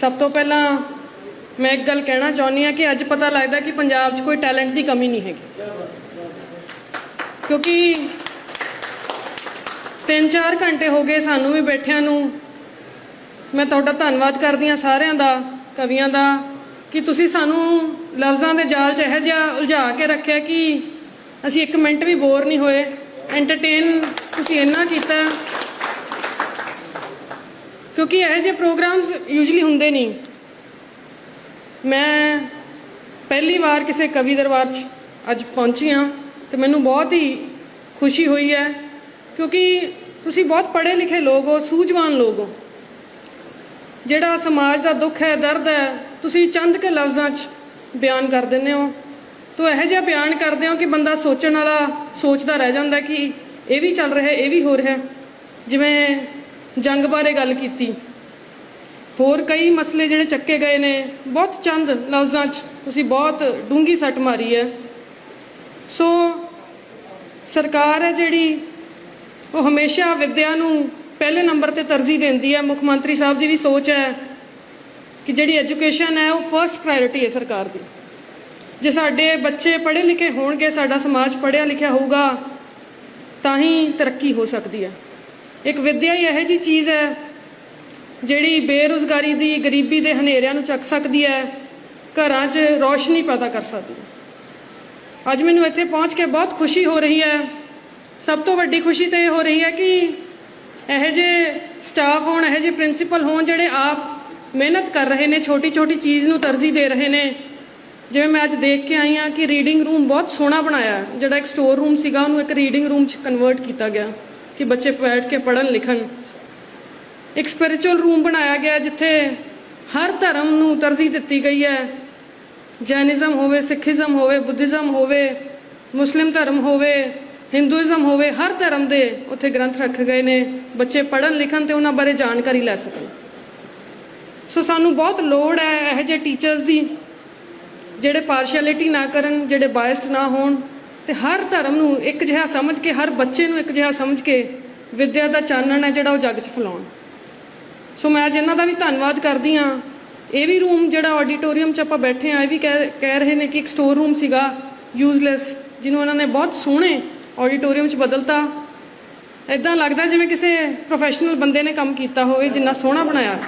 ਸਭ ਤੋਂ ਪਹਿਲਾਂ ਮੈਂ ਇੱਕ ਗੱਲ ਕਹਿਣਾ ਚਾਹੁੰਦੀ ਆ ਕਿ ਅੱਜ ਪਤਾ ਲੱਗਦਾ ਕਿ ਪੰਜਾਬ 'ਚ ਕੋਈ ਟੈਲੈਂਟ ਦੀ ਕਮੀ ਨਹੀਂ ਹੈਗੀ। ਕਿਉਂਕਿ 3-4 ਘੰਟੇ ਹੋ ਗਏ ਸਾਨੂੰ ਵੀ ਬੈਠਿਆਂ ਨੂੰ। ਮੈਂ ਤੁਹਾਡਾ ਧੰਨਵਾਦ ਕਰਦੀ ਹਾਂ ਸਾਰਿਆਂ ਦਾ, ਕਵੀਆਂ ਦਾ, ਕਿ ਤੁਸੀਂ ਸਾਨੂੰ ਲਫ਼ਜ਼ਾਂ ਦੇ ਜਾਲ 'ਚ ਇਹੋ ਜਿਹਾ ਉਲਝਾ ਕੇ ਰੱਖਿਆ ਕਿ ਅਸੀਂ ਇੱਕ ਮਿੰਟ ਵੀ ਬੋਰ ਨਹੀਂ ਹੋਏ। ਐਂਟਰਟੇਨ ਤੁਸੀਂ ਇੰਨਾ ਕੀਤਾ। ਕਿਉਂਕਿ ਇਹੋ ਜਿਹੇ ਪ੍ਰੋਗਰਾਮਸ ਯੂਜੂਲੀ ਹੁੰਦੇ ਨਹੀਂ। ਮੈਂ ਪਹਿਲੀ ਵਾਰ ਕਿਸੇ ਕਵੀ ਦਰਬਾਰ 'ਚ ਅੱਜ ਪਹੁੰਚੀ ਹਾਂ ਤੇ ਮੈਨੂੰ ਬਹੁਤ ਹੀ ਖੁਸ਼ੀ ਹੋਈ ਹੈ, ਕਿਉਂਕਿ ਤੁਸੀਂ ਬਹੁਤ ਪੜ੍ਹੇ ਲਿਖੇ ਲੋਕ ਹੋ, ਸੂਝਵਾਨ ਲੋਕ ਹੋ। ਜਿਹੜਾ ਸਮਾਜ ਦਾ ਦੁੱਖ ਹੈ, ਦਰਦ ਹੈ, ਤੁਸੀਂ ਚੰਦ ਕੇ ਲਫ਼ਜ਼ਾਂ 'ਚ ਬਿਆਨ ਕਰ ਦਿੰਦੇ ਹੋ। ਤੋ ਇਹੋ ਜਿਹਾ ਬਿਆਨ ਕਰਦੇ ਹੋ ਕਿ ਬੰਦਾ ਸੋਚਣ ਵਾਲਾ ਸੋਚਦਾ ਰਹਿ ਜਾਂਦਾ ਕਿ ਇਹ ਵੀ ਚੱਲ ਰਿਹਾ, ਇਹ ਵੀ ਹੋ ਰਿਹਾ। ਜਿਵੇਂ ਜੰਗ ਬਾਰੇ ਗੱਲ ਕੀਤੀ। ਹੋਰ ਕਈ ਮਸਲੇ ਜਿਹੜੇ ਚੱਕੇ ਗਏ ਨੇ, ਬਹੁਤ ਚੰਦ ਲਫ਼ਜ਼ਾਂ 'ਚ ਤੁਸੀਂ ਬਹੁਤ ਡੂੰਗੀ ਸੱਟ ਮਾਰੀ ਹੈ। ਸੋ ਸਰਕਾਰ ਹੈ ਜਿਹੜੀ, ਉਹ ਹਮੇਸ਼ਾ ਵਿਦਿਆ ਨੂੰ ਪਹਿਲੇ ਨੰਬਰ ਤੇ ਤਰਜੀਹ ਦਿੰਦੀ ਹੈ। ਮੁੱਖ ਮੰਤਰੀ ਸਾਹਿਬ ਦੀ ਵੀ ਸੋਚ ਹੈ ਕਿ ਜਿਹੜੀ ਐਜੂਕੇਸ਼ਨ ਹੈ, ਉਹ ਫਰਸਟ ਪ੍ਰਾਇੋਰਟੀ ਹੈ ਸਰਕਾਰ ਦੀ। ਜੇ ਸਾਡੇ ਬੱਚੇ ਪੜ੍ਹੇ ਲਿਖੇ ਹੋਣਗੇ, ਸਾਡਾ ਸਮਾਜ ਪੜ੍ਹਿਆ ਲਿਖਿਆ ਹੋਊਗਾ, ਤਾਂ ਹੀ ਤਰੱਕੀ ਹੋ ਸਕਦੀ ਹੈ। ਇੱਕ ਵਿੱਦਿਆ ਹੀ ਇਹੋ ਜੀ ਚੀਜ਼ ਹੈ ਜਿਹੜੀ ਬੇਰੁਜ਼ਗਾਰੀ ਦੀ, ਗਰੀਬੀ ਦੇ ਹਨੇਰਿਆਂ ਨੂੰ ਚੱਕ ਸਕਦੀ ਹੈ, ਘਰਾਂ 'ਚ ਰੌਸ਼ਨੀ ਪੈਦਾ ਕਰ ਸਕਦੀ ਹੈ। ਅੱਜ ਮੈਨੂੰ ਇੱਥੇ ਪਹੁੰਚ ਕੇ ਬਹੁਤ ਖੁਸ਼ੀ ਹੋ ਰਹੀ ਹੈ। ਸਭ ਤੋਂ ਵੱਡੀ ਖੁਸ਼ੀ ਤਾਂ ਇਹ ਹੋ ਰਹੀ ਹੈ ਕਿ ਇਹੋ ਜਿਹੇ ਸਟਾਫ ਹੋਣ, ਇਹੋ ਜਿਹੇ ਪ੍ਰਿੰਸੀਪਲ ਹੋਣ ਜਿਹੜੇ ਆਪ ਮਿਹਨਤ ਕਰ ਰਹੇ ਨੇ ਛੋਟੀ ਛੋਟੀ ਚੀਜ਼ ਨੂੰ ਤਰਜੀਹ ਦੇ ਰਹੇ ਨੇ। ਜਿਵੇਂ ਮੈਂ ਅੱਜ ਦੇਖ ਕੇ ਆਈ ਹਾਂ ਕਿ ਰੀਡਿੰਗ ਰੂਮ ਬਹੁਤ ਸੋਹਣਾ ਬਣਾਇਆ ਜਿਹੜਾ ਇੱਕ ਸਟੋਰ ਰੂਮ ਸੀਗਾ, ਉਹਨੂੰ ਇੱਕ ਰੀਡਿੰਗ ਰੂਮ 'ਚ ਕਨਵਰਟ ਕੀਤਾ ਗਿਆ। ਕਿ ਬੱਚੇ ਬੈਠ ਕੇ ਪੜ੍ਹਨ ਲਿਖਣ। ਇੱਕ ਸਪਿਰਚੁਅਲ ਰੂਮ ਬਣਾਇਆ ਗਿਆ ਜਿੱਥੇ ਹਰ ਧਰਮ ਨੂੰ ਤਰਜੀਹ ਦਿੱਤੀ ਗਈ ਹੈ। ਜੈਨਿਜ਼ਮ ਹੋਵੇ, ਸਿੱਖੀਜ਼ਮ ਹੋਵੇ, ਬੁੱਧਿਜ਼ਮ ਹੋਵੇ, ਮੁਸਲਿਮ ਧਰਮ ਹੋਵੇ, ਹਿੰਦੂਇਜ਼ਮ ਹੋਵੇ, ਹਰ ਧਰਮ ਦੇ ਉੱਥੇ ਗ੍ਰੰਥ ਰੱਖੇ ਗਏ ਨੇ। ਬੱਚੇ ਪੜ੍ਹਨ ਲਿਖਣ ਤੇ ਉਹਨਾਂ ਬਾਰੇ ਜਾਣਕਾਰੀ ਲੈ ਸਕਣ। ਸੋ ਸਾਨੂੰ ਬਹੁਤ ਲੋੜ ਹੈ ਇਹੋ ਜਿਹੇ ਟੀਚਰਸ ਦੀ, ਜਿਹੜੇ ਪਾਰਸ਼ੈਲਿਟੀ ਨਾ ਕਰਨ, ਜਿਹੜੇ ਬਾਇਸਡ ਨਾ ਹੋਣ। ਤੇ ਹਰ ਧਰਮ ਨੂੰ ਇੱਕ ਜਿਹਾ ਸਮਝ ਕੇ, ਹਰ ਬੱਚੇ ਨੂੰ ਇੱਕ ਜਿਹਾ ਸਮਝ ਕੇ ਵਿਦਿਆ ਦਾ ਚਾਨਣ ਹੈ ਜਿਹੜਾ ਉਹ ਜੱਗ 'ਚ ਫੈਲਾਉਣ। ਸੋ ਮੈਂ ਅੱਜ ਇਹਨਾਂ ਦਾ ਵੀ ਧੰਨਵਾਦ ਕਰਦੀ ਹਾਂ। ਇਹ ਵੀ ਰੂਮ ਜਿਹੜਾ ਆਡੀਟੋਰੀਅਮ 'ਚ ਆਪਾਂ ਬੈਠੇ ਆ ਇਹ ਵੀ ਕਹਿ ਕਹਿ ਰਹੇ ਨੇ ਕਿ ਇੱਕ ਸਟੋਰ ਰੂਮ ਸੀਗਾ ਯੂਜ਼ਲੈਸ ਜਿਹਨੂੰ ਉਹਨਾਂ ਨੇ ਬਹੁਤ ਸੋਹਣੇ ਆਡੀਟੋਰੀਅਮ 'ਚ ਬਦਲਤਾ। ਇਦਾਂ ਲੱਗਦਾ ਜਿਵੇਂ ਕਿਸੇ ਪ੍ਰੋਫੈਸ਼ਨਲ ਬੰਦੇ ਨੇ ਕੰਮ ਕੀਤਾ ਹੋਵੇ, ਜਿੰਨਾ ਸੋਹਣਾ ਬਣਾਇਆ।